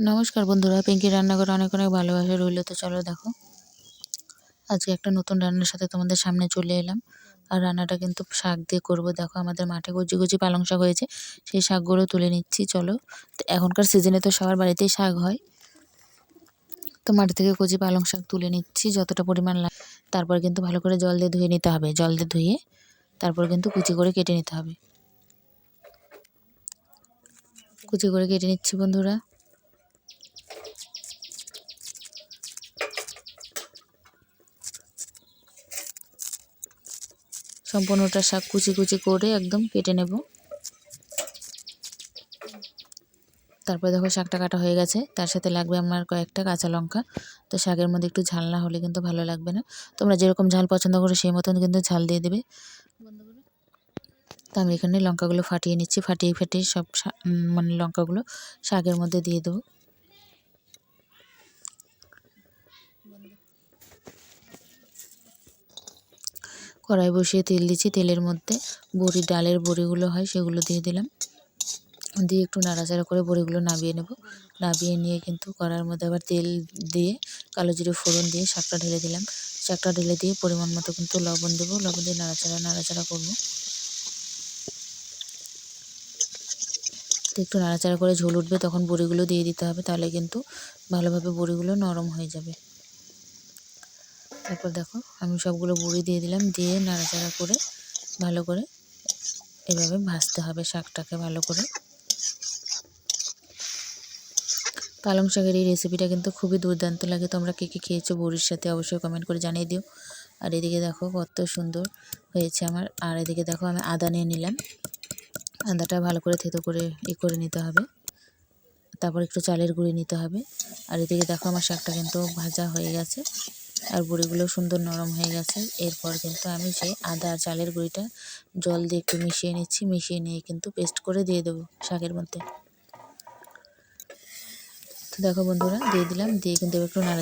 নমস্কার বন্ধুরা, পিঙ্কি রান্নাঘরে অনেক অনেক ভালোবাসা রইল। তো চলো দেখো, আজকে একটা নতুন রান্নার সাথে তোমাদের সামনে চলে এলাম। আর রান্নাটা কিন্তু শাক দিয়ে করব। দেখো, আমাদের মাঠে কচি কচি পালং শাক হয়েছে, সেই শাকগুলো তুলে নিচ্ছি, চলো। এখনকার সিজনে তো সবার বাড়িতেই শাক হয়। তো মাঠ থেকে কচি পালং শাক তুলে নিচ্ছি, যতটা পরিমাণ লাগে। তারপর কিন্তু ভালো করে জল দিয়ে ধুয়ে নিতে হবে। জল দিয়ে ধুয়ে তারপর কিন্তু কুচি করে কেটে নিতে হবে। কুচি করে কেটে নিচ্ছি বন্ধুরা। সম্পূর্ণটা শাক কুচি কুচি করে একদম কেটে নেব। তারপরে দেখো শাকটা কাটা হয়ে গেছে। তার সাথে লাগবে আমার কয়েকটা কাঁচা লঙ্কা। তো শাকের মধ্যে একটু ঝাল না হলে কিন্তু ভালো লাগবে না। তোমরা যেরকম ঝাল পছন্দ করো সেই মতন কিন্তু ঝাল দিয়ে দেবে। তো আমি এখানে লঙ্কাগুলো ফাটিয়ে নিচ্ছি। ফাটিয়ে ফাটিয়ে সব মানে লঙ্কাগুলো শাকের মধ্যে দিয়ে দেবো। কড়াই বসিয়ে তেল দিচ্ছি। তেলের মধ্যে বড়ি, ডালের বড়িগুলো হয়, সেগুলো দিয়ে দিলাম। দিয়ে একটু নাড়াচাড়া করে বড়িগুলো নামিয়ে নেব। নামিয়ে নিয়ে কিন্তু কড়ার মধ্যে আবার তেল দিয়ে কালো জিরে ফোড়ন দিয়ে শাকটা ঢেলে দিলাম। শাকটা ঢেলে দিয়ে পরিমাণ মতো কিন্তু লবণ দেবো। লবণ দিয়ে নাড়াচাড়া নাড়াচাড়া করব। একটু নাড়াচাড়া করে ঝোল উঠবে, তখন বড়িগুলো দিয়ে দিতে হবে। তাহলে কিন্তু ভালোভাবে বড়িগুলো নরম হয়ে যাবে। তারপর দেখো, আমি সবগুলো বড়ি দিয়ে দিলাম, দিয়ে নাড়াচাড়া করে, ভালো করে এভাবে ভাজতে হবে শাকটাকে ভালো করে। পালং শাকের এই রেসিপিটা কিন্তু খুবই দুর্দান্ত লাগে। তোমরা কে কে খেয়েছো বড়ির সাথে অবশ্যই কমেন্ট করে জানিয়ে দিও। আর এদিকে দেখো কত সুন্দর হয়েছে আমার। আর এদিকে দেখো আমি আদা নিয়ে নিলাম। আদাটা ভালো করে থেতো করে ই করে নিতে হবে। তারপর একটু চালের গুঁড়ি নিতে হবে। আর এদিকে দেখো আমার শাকটা কিন্তু ভাজা হয়ে গেছে। আর গুঁড়িগুলো সুন্দর নরম হয়ে গেছে। এরপর কিন্তু আমি সেই আদা আর চালের গুঁড়িটা জল দিয়ে একটু মিশিয়ে নিচ্ছি, মিশিয়ে নিয়ে কিন্তু পেস্ট করে দিয়ে দেবো শাকের মধ্যে। তো দেখো বন্ধুরা, দিয়ে দিলাম, দিয়ে কিন্তু একটু নাড়া